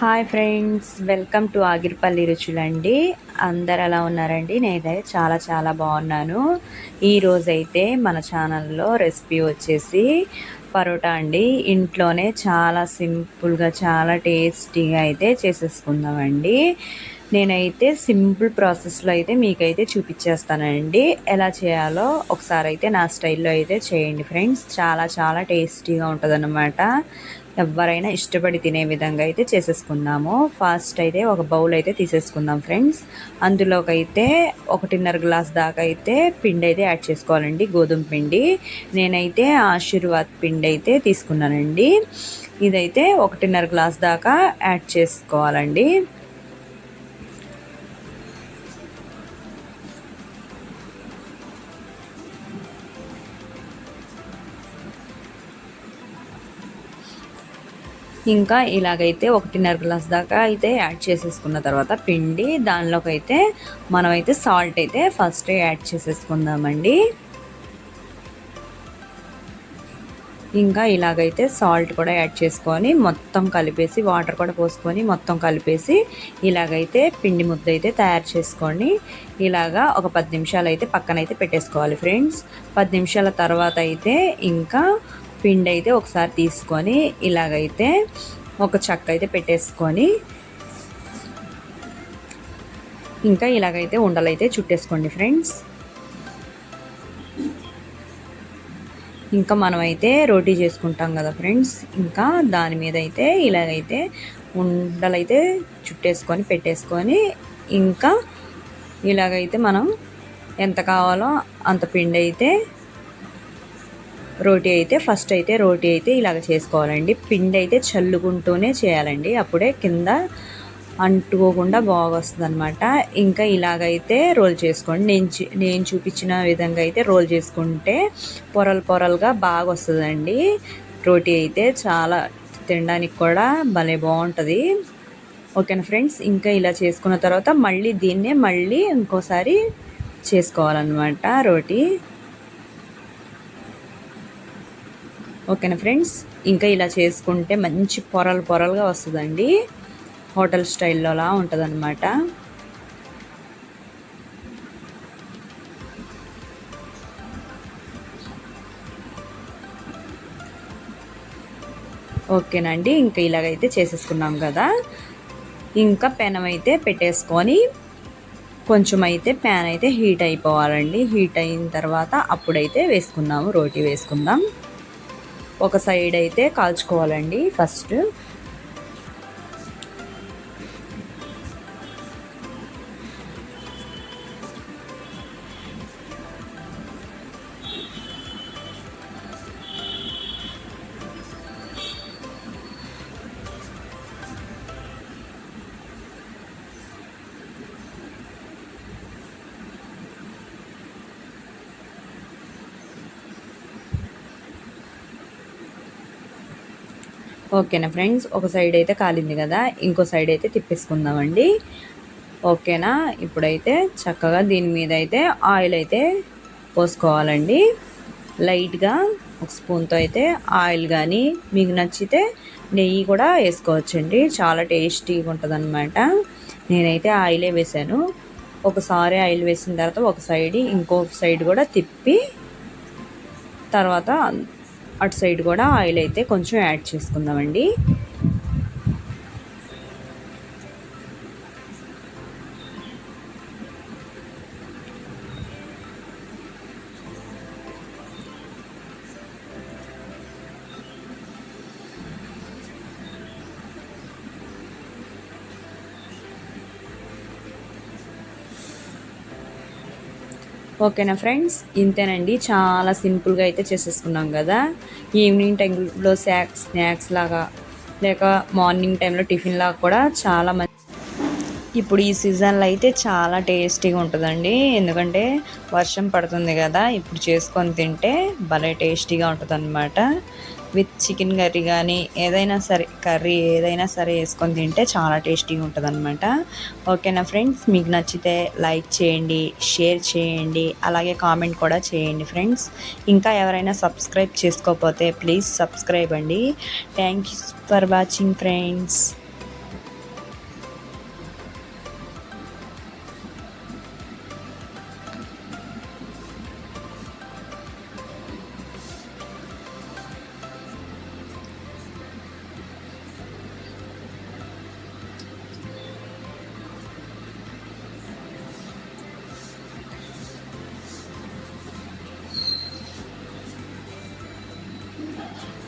Hi friends welcome to Agiripalli రుచులండి. అందరు ఎలా ఉన్నారండి? నేనైతే చాలా చాలా బాగున్నాను. ఈరోజైతే మన ఛానల్లో రెసిపీ వచ్చేసి పరోటా అండి. ఇంట్లోనే చాలా సింపుల్గా చాలా టేస్టీగా అయితే చేసేసుకుందామండి. నేనైతే సింపుల్ ప్రాసెస్లో అయితే మీకైతే చూపించేస్తానండి. ఎలా చేయాలో ఒకసారి అయితే నా స్టైల్లో అయితే చేయండి ఫ్రెండ్స్. చాలా చాలా టేస్టీగా ఉంటుందన్నమాట. ఎవరైనా ఇష్టపడి తినే విధంగా అయితే చేసేసుకుందాము. ఫస్ట్ అయితే ఒక బౌల్ అయితే తీసేసుకుందాం ఫ్రెండ్స్. అందులోకి అయితే ఒకటిన్నర గ్లాస్ దాకా అయితే పిండి అయితే యాడ్ చేసుకోవాలండి గోధుమ పిండి. నేనైతే ఆశీర్వాద్ పిండి అయితే తీసుకున్నానండి. ఇదైతే ఒకటిన్నర గ్లాస్ దాకా యాడ్ చేసుకోవాలండి. ఇంకా ఇలాగైతే ఒకటిన్నర గ్లాస్ దాకా అయితే యాడ్ చేసేసుకున్న తర్వాత పిండి దానిలోకి అయితే మనమైతే సాల్ట్ అయితే ఫస్ట్ యాడ్ చేసేసుకుందామండి. ఇంకా ఇలాగైతే సాల్ట్ కూడా యాడ్ చేసుకొని మొత్తం కలిపేసి వాటర్ కూడా పోసుకొని మొత్తం కలిపేసి ఇలాగైతే పిండి ముద్ద అయితే తయారు చేసుకొని ఇలాగా ఒక పది నిమిషాలు అయితే పక్కనైతే పెట్టేసుకోవాలి ఫ్రెండ్స్. పది నిమిషాల తర్వాత అయితే ఇంకా పిండి అయితే ఒకసారి తీసుకొని ఇలాగైతే ఒక చక్క అయితే పెట్టేసుకొని ఇంకా ఇలాగైతే ఉండలైతే చుట్టేసుకోండి ఫ్రెండ్స్. ఇంకా మనమైతే రోటీ చేసుకుంటాం కదా ఫ్రెండ్స్. ఇంకా దాని మీద అయితే ఇలాగైతే ఉండలైతే చుట్టేసుకొని పెట్టేసుకొని ఇంకా ఇలాగైతే మనం ఎంత కావాలో అంత పిండి అయితే రోటీ అయితే ఫస్ట్ అయితే రోటీ అయితే ఇలాగ చేసుకోవాలండి. పిండి అయితే చల్లుకుంటూనే చేయాలండి. అప్పుడే కింద అంటుకోకుండా బాగా వస్తుంది అనమాట ఇంకా ఇలాగైతే రోల్ చేసుకోండి. నేను నేను చూపించిన విధంగా అయితే రోల్ చేసుకుంటే పొరలు పొరలుగా బాగా వస్తుందండి రోటీ అయితే చాలా తినడానికి కూడా భలే బాగుంటుంది. ఓకేనా ఫ్రెండ్స్? ఇంకా ఇలా చేసుకున్న తర్వాత మళ్ళీ దీన్నే మళ్ళీ ఇంకోసారి చేసుకోవాలన్నమాట రోటీ. ఓకేనా ఫ్రెండ్స్? ఇంకా ఇలా చేసుకుంటే మంచి పొరలు పొరలుగా వస్తుందండి. హోటల్ స్టైల్లోలా ఉంటుంది ఉంటుందన్నమాట. ఓకేనండి ఇంకా ఇలాగైతే చేసేసుకున్నాం కదా. ఇంకా పెనం అయితే పెట్టేసుకొని కొంచెం అయితే ప్యాన్ అయితే హీట్ అయిపోవాలండి. హీట్ అయిన తర్వాత అప్పుడైతే వేసుకుందాము రోటీ వేసుకుందాం. ఒక సైడ్ అయితే కాల్చుకోవాలండి ఫస్ట్ ఓకేనా ఫ్రెండ్స్? ఒక సైడ్ అయితే కాలింది కదా ఇంకో సైడ్ అయితే తిప్పేసుకుందామండి. ఓకేనా? ఇప్పుడైతే చక్కగా దీని మీద అయితే ఆయిల్ అయితే పోసుకోవాలండి. లైట్గా ఒక స్పూన్తో అయితే ఆయిల్ కానీ మీకు నచ్చితే నెయ్యి కూడా వేసుకోవచ్చండి. చాలా టేస్టీగా ఉంటుంది అనమాట నేనైతే ఆయిలే వేసాను. ఒకసారి ఆయిల్ వేసిన తర్వాత ఒక సైడ్ ఇంకొక సైడ్ కూడా తిప్పి తర్వాత అటు సైడ్ కూడా ఆయిల్ అయితే కొంచెం యాడ్ చేసుకుందామండి. ఓకేనా ఫ్రెండ్స్? ఇంతేనండి. చాలా సింపుల్గా అయితే చేసేసుకున్నాం కదా. ఈవినింగ్ టైంలో స్నాక్స్ స్నాక్స్ లాగా లేక మార్నింగ్ టైంలో టిఫిన్ లాగా కూడా చాలా మంచి ఇప్పుడు ఈ సీజన్లో అయితే చాలా టేస్టీగా ఉంటుందండి. ఎందుకంటే వర్షం పడుతుంది కదా ఇప్పుడు చేసుకొని తింటే భలే టేస్టీగా ఉంటుంది విత్ చికెన్ కర్రీ కానీ ఏదైనా సరే కర్రీ ఏదైనా సరే వేసుకొని తింటే చాలా టేస్టీగా ఉంటుంది అనమాట ఓకేనా ఫ్రెండ్స్? మీకు నచ్చితే లైక్ చేయండి షేర్ చేయండి అలాగే కామెంట్ కూడా చేయండి ఫ్రెండ్స్. ఇంకా ఎవరైనా సబ్స్క్రైబ్ చేసుకోకపోతే ప్లీజ్ సబ్స్క్రైబ్ అండి. Thank you for watching friends. much.